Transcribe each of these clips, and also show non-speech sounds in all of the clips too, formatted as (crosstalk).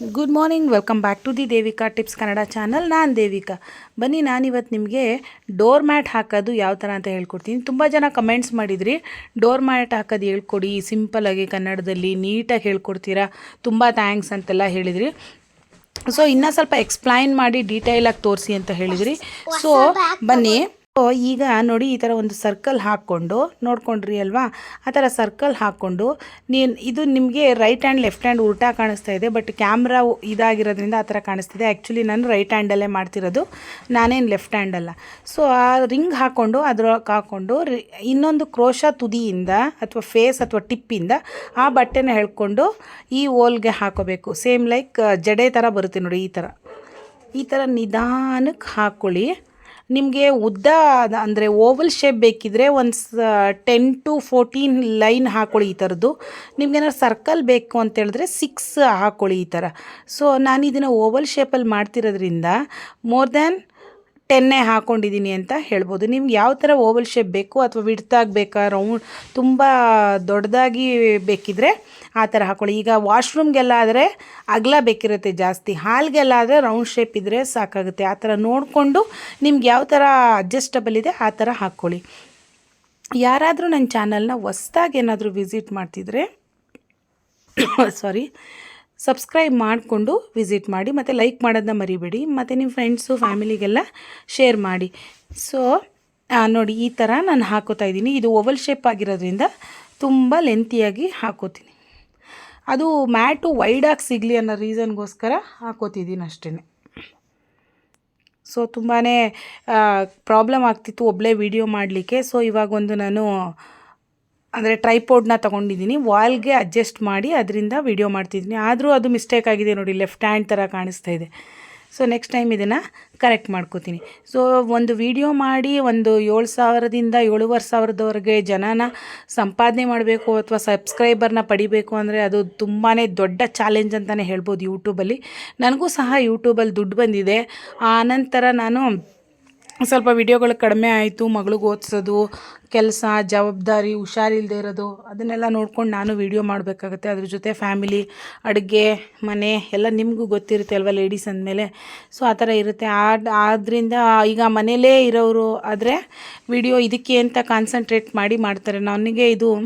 Good morning welcome back to the Devika tips Kannada channel ನಾನು ದೇವಿಕಾ. ಬನ್ನಿ ನಾನಿವತ್ತು ನಿಮಗೆ ಡೋರ್ ಮ್ಯಾಟ್ ಹಾಕೋದು ಯಾವ ಥರ ಅಂತ ಹೇಳ್ಕೊಡ್ತೀನಿ. ತುಂಬ ಜನ ಕಮೆಂಟ್ಸ್ ಮಾಡಿದ್ರಿ. ಡೋರ್ ಮ್ಯಾಟ್ ಹಾಕೋದು ಹೇಳ್ಕೊಡಿ ಸಿಂಪಲಾಗಿ ಕನ್ನಡದಲ್ಲಿ ನೀಟಾಗಿ ಹೇಳ್ಕೊಡ್ತೀರಾ? ತುಂಬ ಥ್ಯಾಂಕ್ಸ್ ಅಂತೆಲ್ಲ ಹೇಳಿದ್ರಿ. ಸೊ ಇನ್ನೂ ಸ್ವಲ್ಪ ಎಕ್ಸ್ಪ್ಲೈನ್ ಮಾಡಿ ಡೀಟೇಲಾಗಿ ತೋರಿಸಿ ಅಂತ ಹೇಳಿದ್ರಿ. ಸೊ ಬನ್ನಿ. ಈಗ ನೋಡಿ ಈ ಥರ ಒಂದು ಸರ್ಕಲ್ ಹಾಕ್ಕೊಂಡು, ನೋಡ್ಕೊಂಡ್ರಿ ಅಲ್ವಾ? ಆ ಥರ ಸರ್ಕಲ್ ಹಾಕ್ಕೊಂಡು, ನೀನು ಇದು ನಿಮಗೆ ರೈಟ್ ಹ್ಯಾಂಡ್ ಲೆಫ್ಟ್ ಹ್ಯಾಂಡ್ ಉಲ್ಟಾ ಕಾಣಿಸ್ತಾ ಇದೆ ಬಟ್ ಕ್ಯಾಮ್ರಾ ಇದಾಗಿರೋದ್ರಿಂದ ಆ ಥರ ಕಾಣಿಸ್ತಿದೆ. ಆ್ಯಕ್ಚುಲಿ ನಾನು ರೈಟ್ ಹ್ಯಾಂಡಲ್ಲೇ ಮಾಡ್ತಿರೋದು, ನಾನೇನು ಲೆಫ್ಟ್ ಹ್ಯಾಂಡಲ್ಲ ಸೊ ಆ ರಿಂಗ್ ಹಾಕ್ಕೊಂಡು ಅದ್ರೊಳಗೆ ಹಾಕ್ಕೊಂಡು ಇನ್ನೊಂದು ಕ್ರೋಶ ತುದಿಯಿಂದ ಅಥವಾ ಫೇಸ್ ಅಥವಾ ಟಿಪ್ಪಿಂದ ಆ ಬಟ್ಟೆನ ಹೇಳ್ಕೊಂಡು ಈ ಓಲ್ಗೆ ಹಾಕೋಬೇಕು. ಸೇಮ್ ಲೈಕ್ ಜಡೆ ಥರ ಬರುತ್ತೆ ನೋಡಿ ಈ ಥರ ಈ ಥರ ನಿಧಾನಕ್ಕೆ ಹಾಕ್ಕೊಳ್ಳಿ ನಿಮಗೆ ಉದ್ದ ಅಂದರೆ ಓವಲ್ ಶೇಪ್ ಬೇಕಿದ್ರೆ ಒಂದು ಟೆನ್ ಟು ಫೋರ್ಟೀನ್ ಲೈನ್ ಹಾಕ್ಕೊಳ್ಳಿ ಈ ಥರದ್ದು ನಿಮ್ಗೇನಾದ್ರು ಸರ್ಕಲ್ ಬೇಕು ಅಂತ ಹೇಳಿದ್ರೆ ಸಿಕ್ಸ್ ಹಾಕ್ಕೊಳ್ಳಿ ಈ ಥರ ಸೊ ನಾನು ಇದನ್ನು ಓವಲ್ ಶೇಪಲ್ಲಿ ಮಾಡ್ತಿರೋದ್ರಿಂದ ಮೋರ್ ದ್ಯಾನ್ ಟೆನ್ನೇ ಹಾಕ್ಕೊಂಡಿದ್ದೀನಿ ಅಂತ ಹೇಳ್ಬೋದು. ನಿಮ್ಗೆ ಯಾವ ಥರ ಓವಲ್ ಶೇಪ್ ಬೇಕು ಅಥವಾ ವಿಡ್ತಾಗಿ ಬೇಕಾ ರೌಂಡ್ ತುಂಬ ದೊಡ್ಡದಾಗಿ ಬೇಕಿದ್ರೆ ಆ ಥರ ಹಾಕ್ಕೊಳ್ಳಿ ಈಗ ವಾಶ್ರೂಮ್ಗೆಲ್ಲ ಆದರೆ ಅಗಲ ಬೇಕಿರುತ್ತೆ ಜಾಸ್ತಿ ಹಾಲ್ಗೆಲ್ಲ ಆದರೆ ರೌಂಡ್ ಶೇಪ್ ಇದ್ದರೆ ಸಾಕಾಗುತ್ತೆ. ಆ ಥರ ನೋಡಿಕೊಂಡು ನಿಮ್ಗೆ ಯಾವ ಥರ ಅಡ್ಜಸ್ಟಬಲ್ ಇದೆ ಆ ಥರ ಹಾಕ್ಕೊಳ್ಳಿ ಯಾರಾದರೂ ನನ್ನ ಚಾನಲ್ನ ಹೊಸ್ದಾಗಿ ಏನಾದರೂ ವಿಸಿಟ್ ಮಾಡ್ತಿದ್ರೆ (coughs) ಸಾರಿ ಸಬ್ಸ್ಕ್ರೈಬ್ ಮಾಡಿಕೊಂಡು ವಿಸಿಟ್ ಮಾಡಿ ಮತ್ತು ಲೈಕ್ ಮಾಡೋದನ್ನ ಮರಿಬೇಡಿ ಮತ್ತು ನಿಮ್ಮ ಫ್ರೆಂಡ್ಸು ಫ್ಯಾಮಿಲಿಗೆಲ್ಲ ಶೇರ್ ಮಾಡಿ. ಸೊ ನೋಡಿ ಈ ಥರ ನಾನು ಹಾಕೋತಾ ಇದ್ದೀನಿ. ಇದು ಓವಲ್ ಶೇಪ್ ಆಗಿರೋದ್ರಿಂದ ತುಂಬ ಲೆಂತಿಯಾಗಿ ಹಾಕೋತೀನಿ. ಅದು ಮ್ಯಾಟು ವೈಡಾಗಿ ಸಿಗಲಿ ಅನ್ನೋ ರೀಸನ್ಗೋಸ್ಕರ ಹಾಕೋತಿದ್ದೀನಿ ಅಷ್ಟೇ ಸೊ ತುಂಬಾ ಪ್ರಾಬ್ಲಮ್ ಆಗ್ತಿತ್ತು ಒಬ್ಬಳೇ ವಿಡಿಯೋ ಮಾಡಲಿಕ್ಕೆ. ಸೊ ಇವಾಗೊಂದು ನಾನು ಅಂದರೆ ಟ್ರೈಪೋಡ್ನ ತೊಗೊಂಡಿದ್ದೀನಿ. ವಾಲ್ಗೆ ಅಡ್ಜಸ್ಟ್ ಮಾಡಿ ಅದರಿಂದ ವಿಡಿಯೋ ಮಾಡ್ತಿದ್ದೀನಿ. ಆದರೂ ಅದು ಮಿಸ್ಟೇಕ್ ಆಗಿದೆ ನೋಡಿ ಲೆಫ್ಟ್ ಹ್ಯಾಂಡ್ ಥರ ಕಾಣಿಸ್ತಾ ಇದೆ. ಸೊ ನೆಕ್ಸ್ಟ್ ಟೈಮ್ ಇದನ್ನು ಕರೆಕ್ಟ್ ಮಾಡ್ಕೋತೀನಿ. ಸೊ ಒಂದು ವಿಡಿಯೋ ಮಾಡಿ ಒಂದು ಏಳು ಸಾವಿರದಿಂದ ಏಳುವರೆ ಸಾವಿರದವರೆಗೆ ಜನನ ಸಂಪಾದನೆ ಮಾಡಬೇಕು ಅಥವಾ ಸಬ್ಸ್ಕ್ರೈಬರ್ನ ಪಡಿಬೇಕು ಅಂದರೆ ಅದು ತುಂಬಾ ದೊಡ್ಡ ಚಾಲೆಂಜ್ ಅಂತಲೇ ಹೇಳ್ಬೋದು ಯೂಟ್ಯೂಬಲ್ಲಿ ನನಗೂ ಸಹ ಯೂಟ್ಯೂಬಲ್ಲಿ ದುಡ್ಡು ಬಂದಿದೆ. ಆನಂತರ ನಾನು ಸ್ವಲ್ಪ ವಿಡಿಯೋಗಳು ಕಡಿಮೆ ಆಯಿತು, ಮಗಳಿಗೆ ಓದಿಸೋದು, ಕೆಲಸ, ಜವಾಬ್ದಾರಿ ಹುಷಾರಿಲ್ಲದೆ ಇರೋದು, ಅದನ್ನೆಲ್ಲ ನೋಡ್ಕೊಂಡು ನಾನು ವಿಡಿಯೋ ಮಾಡಬೇಕಾಗತ್ತೆ. ಅದ್ರ ಜೊತೆ ಫ್ಯಾಮಿಲಿ, ಅಡುಗೆ, ಮನೆ ಎಲ್ಲ ನಿಮಗೂ ಗೊತ್ತಿರುತ್ತೆ ಅಲ್ವಾ ಲೇಡೀಸ್ ಅಂದಮೇಲೆ. ಸೊ, ಆ ಥರ ಇರುತ್ತೆ. ಆದ್ ಆದ್ದರಿಂದ ಈಗ ಮನೇಲೇ ಇರೋರು ಆದರೆ ವಿಡಿಯೋ ಇದಕ್ಕೆ ಅಂತ ಕಾನ್ಸಂಟ್ರೇಟ್ ಮಾಡಿ ಮಾಡ್ತಾರೆ. ನನಗೆ ಇದು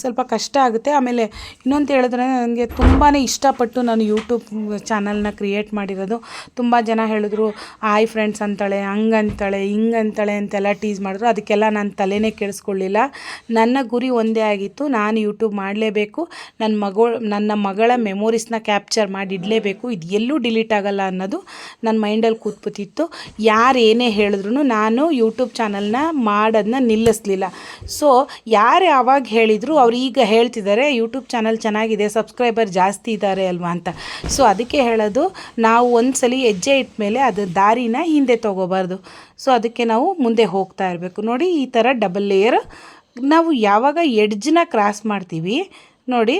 ಸ್ವಲ್ಪ ಕಷ್ಟ ಆಗುತ್ತೆ. ಆಮೇಲೆ ಇನ್ನೊಂದು ಹೇಳಿದ್ರೆ ನನಗೆ ತುಂಬಾ ಇಷ್ಟಪಟ್ಟು ನಾನು ಯೂಟ್ಯೂಬ್ ಚಾನಲ್ನ ಕ್ರಿಯೇಟ್ ಮಾಡಿರೋದು. ತುಂಬ ಜನ ಹೇಳಿದ್ರು ಆಯ್ ಫ್ರೆಂಡ್ಸ್ ಅಂತಾಳೆ, ಹಂಗಂತಾಳೆ, ಹಿಂಗಂತಾಳೆ ಅಂತೆಲ್ಲ ಟೀಸ್ ಮಾಡಿದ್ರು. ಅದಕ್ಕೆಲ್ಲ ನಾನು ತಲೆನೇ ಕೆಡಿಸ್ಕೊಳ್ಳಿಲ್ಲ. ನನ್ನ ಗುರಿ ಒಂದೇ ಆಗಿತ್ತು. ನಾನು ಯೂಟ್ಯೂಬ್ ಮಾಡಲೇಬೇಕು. ನನ್ನ ಮಗಳು ನನ್ನ ಮಗಳ ಮೆಮೊರೀಸ್ನ ಕ್ಯಾಪ್ಚರ್ ಮಾಡಿ ಇಡಲೇಬೇಕು ಇದು ಎಲ್ಲೂ ಡಿಲೀಟ್ ಆಗಲ್ಲ ಅನ್ನೋದು ನನ್ನ ಮೈಂಡಲ್ಲಿ ಕೂತ್ಬಿಟ್ಟಿತ್ತು. ಯಾರು ಏನೇ ಹೇಳಿದ್ರು ನಾನು ಯೂಟ್ಯೂಬ್ ಚಾನಲ್ನ ಮಾಡೋದನ್ನ ನಿಲ್ಲಿಸ್ಲಿಲ್ಲ. ಸೊ ಯಾರು ಯಾವಾಗ ಹೇಳಿದರು ಅವ್ರು ಈಗ ಹೇಳ್ತಿದ್ದಾರೆ ಯೂಟ್ಯೂಬ್ ಚಾನಲ್ ಚೆನ್ನಾಗಿದೆ ಸಬ್ಸ್ಕ್ರೈಬರ್ ಜಾಸ್ತಿ ಇದ್ದಾರೆ ಅಲ್ವಾ ಅಂತ. ಸೊ ಅದಕ್ಕೆ ಹೇಳೋದು, ನಾವು ಒಂದ್ಸಲಿ ಹೆಜ್ಜೆ ಇಟ್ಟ ಮೇಲೆ ಅದು ದಾರಿನ ಹಿಂದೆ ತೊಗೋಬಾರ್ದು. ಸೊ ಅದಕ್ಕೆ ನಾವು ಮುಂದೆ ಹೋಗ್ತಾ ಇರಬೇಕು. ನೋಡಿ, ಈ ಥರ ಡಬಲ್ ಲೇಯರ್ ನಾವು ಯಾವಾಗ ಎಡ್ಜನ್ನ ಕ್ರಾಸ್ ಮಾಡ್ತೀವಿ, ನೋಡಿ.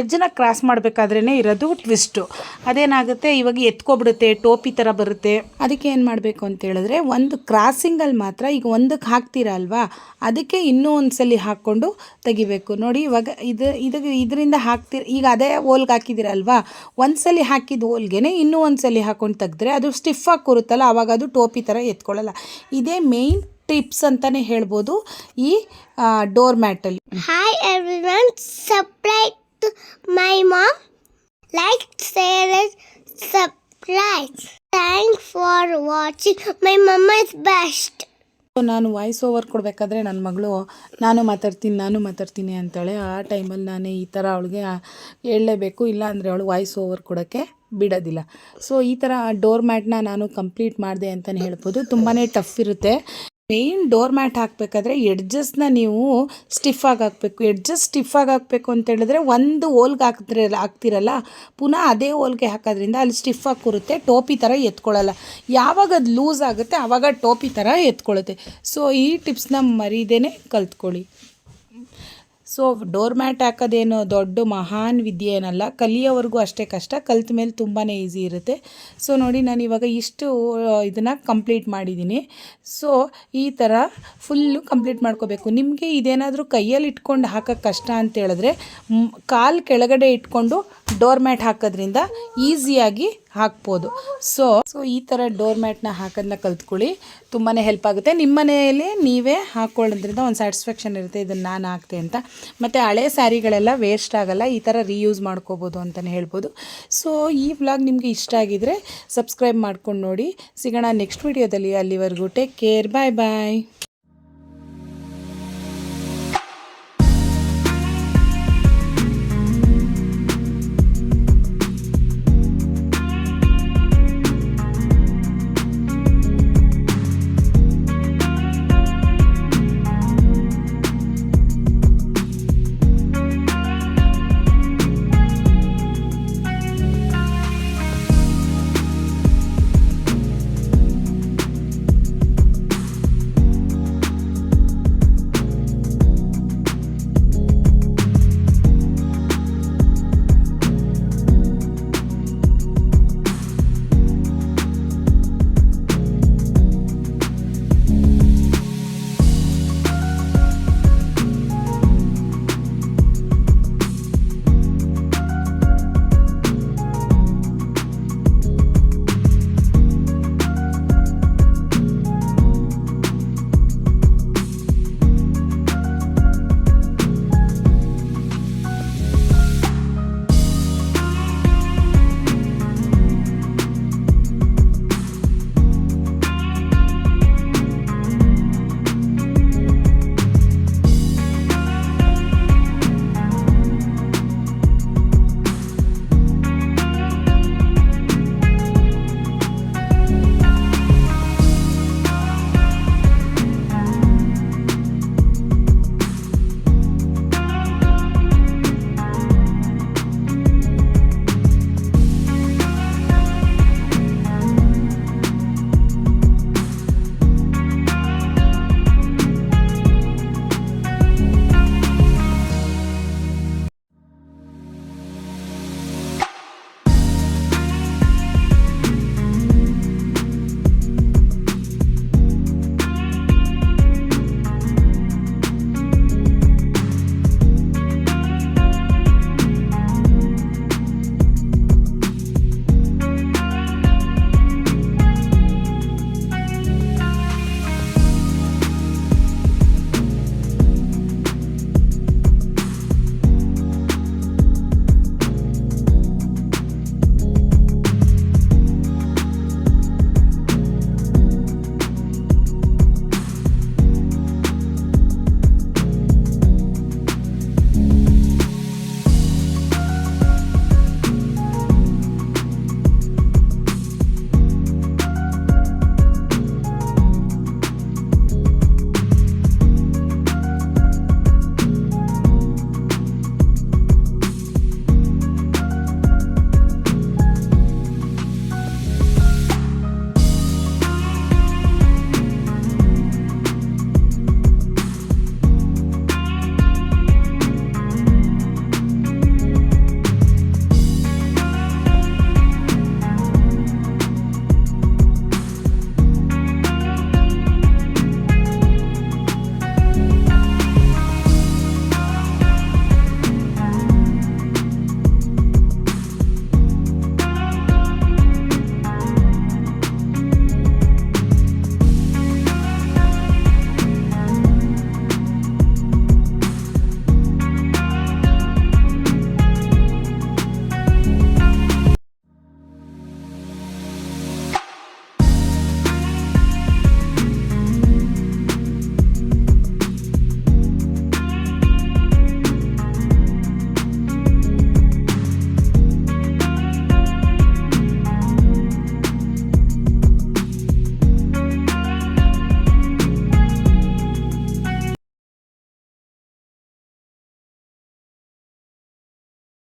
ಎಡ್ಜನ್ನ ಕ್ರಾಸ್ ಮಾಡಬೇಕಾದ್ರೇ ಇರೋದು ಟ್ವಿಸ್ಟು ಅದೇನಾಗುತ್ತೆ? ಇವಾಗ ಎತ್ಕೊಬಿಡುತ್ತೆ, ಟೋಪಿ ಥರ ಬರುತ್ತೆ. ಅದಕ್ಕೆ ಏನು ಮಾಡಬೇಕು ಅಂತ ಹೇಳಿದ್ರೆ, ಒಂದು ಕ್ರಾಸಿಂಗಲ್ಲಿ ಮಾತ್ರ ಈಗ ಒಂದಕ್ಕೆ ಹಾಕ್ತೀರ ಅಲ್ವಾ? ಅದಕ್ಕೆ ಇನ್ನೂ ಒಂದು ಸಲ ಹಾಕ್ಕೊಂಡು ತೆಗಿಬೇಕು. ನೋಡಿ, ಇವಾಗ ಇದು ಇದು, ಇದರಿಂದ ಹಾಕ್ತಿರ, ಈಗ ಅದೇ ಓಲ್ಗೆ ಹಾಕಿದ್ದೀರ ಅಲ್ವಾ? ಒಂದು ಸಲ ಹಾಕಿದ ಓಲ್ಗೆ ಇನ್ನೂ ಒಂದು ಸಲ ಹಾಕ್ಕೊಂಡು ತೆಗೆದ್ರೆ ಅದು ಸ್ಟಿಫಾಗಿ ಕೂರುತ್ತಲ್ಲ ಆವಾಗ ಅದು ಟೋಪಿ ಥರ ಎತ್ಕೊಳ್ಳಲ್ಲ. ಇದೇ ಮೇಯ್ನ್ ಟಿಪ್ಸ್ ಅಂತಲೇ ಹೇಳ್ಬೋದು ಈ door ಮ್ಯಾಟಲ್ಲಿ hi every sprite my mom. Like, share, and subscribe. Thanks for watching. My mama is best. ನಾನು ವಾಯ್ಸ್ ಓವರ್ ಕೊಡಬೇಕಾದ್ರೆ ನನ್ನ ಮಗಳು ನಾನು ಮಾತಾಡ್ತೀನಿ ನಾನು ಮಾತಾಡ್ತೀನಿ ಅಂತಾಳೆ ಆ ಟೈಮಲ್ಲಿ ನಾನು ಈ ಥರ ಅವಳಿಗೆ ಹೇಳಲೇಬೇಕು ಇಲ್ಲ ಅಂದರೆ ಅವಳು ವಾಯ್ಸ್ ಓವರ್ ಕೊಡೋಕ್ಕೆ ಬಿಡೋದಿಲ್ಲ ಸೊ ಈ ಥರ ಡೋರ್ ಮ್ಯಾಟ್ನ ನಾನು ಕಂಪ್ಲೀಟ್ ಮಾಡಿದೆ ಅಂತಲೇ ಹೇಳ್ಬೋದು ತುಂಬಾ ಟಫ್ ಇರುತ್ತೆ ಮೇಯ್ನ್ ಡೋರ್ ಮ್ಯಾಟ್ ಹಾಕಬೇಕಾದ್ರೆ ಎಡ್ಜಸ್ನ ನೀವು ಸ್ಟಿಫಾಗಿ ಹಾಕಬೇಕು. ಎಡ್ಜಸ್ ಸ್ಟಿಫಾಗಿ ಹಾಕಬೇಕು ಅಂತ ಹೇಳಿದ್ರೆ ಒಂದು ಹೋಲ್ಗೆ ಹಾಕಿದ್ರೆ ಹಾಕ್ತಿರಲ್ಲ? ಪುನಃ ಅದೇ ಹೋಲ್ಗೆ ಹಾಕೋದ್ರಿಂದ ಅಲ್ಲಿ ಸ್ಟಿಫಾಗಿ ಕೂರುತ್ತೆ, ಟೋಪಿ ಥರ ಎತ್ಕೊಳ್ಳಲ್ಲ. ಯಾವಾಗ ಅದು ಲೂಸ್ ಆಗುತ್ತೆ ಆವಾಗ ಟೋಪಿ ಥರ ಎತ್ಕೊಳ್ಳುತ್ತೆ. ಸೊ ಈ ಟಿಪ್ಸ್ನ ಮರೀದೇ ಕಲ್ತ್ಕೊಳ್ಳಿ. ಸೊ ಡೋರ್ ಮ್ಯಾಟ್ ಹಾಕೋದೇನು ದೊಡ್ಡ ಮಹಾನ್ ವಿದ್ಯೆ ಏನಲ್ಲ, ಕಲಿಯೋವರೆಗೂ ಅಷ್ಟೇ ಕಷ್ಟ, ಕಲ್ತ ಮೇಲೆ ತುಂಬಾ ಈಸಿ ಇರುತ್ತೆ. ಸೊ ನೋಡಿ ನಾನು ಇವಾಗ ಇಷ್ಟು ಇದನ್ನು ಕಂಪ್ಲೀಟ್ ಮಾಡಿದ್ದೀನಿ ಸೊ ಈ ಥರ ಫುಲ್ಲು ಕಂಪ್ಲೀಟ್ ಮಾಡ್ಕೋಬೇಕು. ನಿಮಗೆ ಇದೇನಾದರೂ ಕೈಯಲ್ಲಿ ಇಟ್ಕೊಂಡು ಹಾಕೋಕ್ಕೆ ಕಷ್ಟ ಅಂತ ಹೇಳಿದ್ರೆ ಕಾಲು ಕೆಳಗಡೆ ಇಟ್ಕೊಂಡು ಡೋರ್ ಮ್ಯಾಟ್ ಹಾಕೋದ್ರಿಂದ ಈಸಿಯಾಗಿ ಹಾಕ್ಬೋದು. ಸೊ ಸೊ ಈ ಥರ ಡೋರ್ ಮ್ಯಾಟ್ನ ಹಾಕೋದನ್ನ ಕಲ್ತ್ಕೊಳ್ಳಿ. ತುಂಬಾ ಹೆಲ್ಪ್ ಆಗುತ್ತೆ. ನಿಮ್ಮ ಮನೆಯಲ್ಲಿ ನೀವೇ ಹಾಕ್ಕೊಳ್ಳೋದ್ರಿಂದ ಒಂದು ಸ್ಯಾಟಿಸ್ಫ್ಯಾಕ್ಷನ್ ಇರುತ್ತೆ. ಇದನ್ನು ನಾನು ಹಾಕ್ತೆ ಅಂತ. ಮತ್ತು ಹಳೆ ಸ್ಯಾರಿಗಳೆಲ್ಲ ವೇಸ್ಟ್ ಆಗೋಲ್ಲ. ಈ ಥರ ರೀಯೂಸ್ ಮಾಡ್ಕೋಬೋದು ಅಂತಲೇ ಹೇಳ್ಬೋದು. ಸೊ ಈ ವ್ಲಾಗ್ ನಿಮಗೆ ಇಷ್ಟ ಆಗಿದರೆ ಸಬ್ಸ್ಕ್ರೈಬ್ ಮಾಡ್ಕೊಂಡು ನೋಡಿ. ಸಿಗೋಣ ನೆಕ್ಸ್ಟ್ ವೀಡಿಯೋದಲ್ಲಿ ಅಲ್ಲಿವರೆಗೂ ಟೇಕ್ ಕೇರ್ ಬಾಯ್ ಬಾಯ್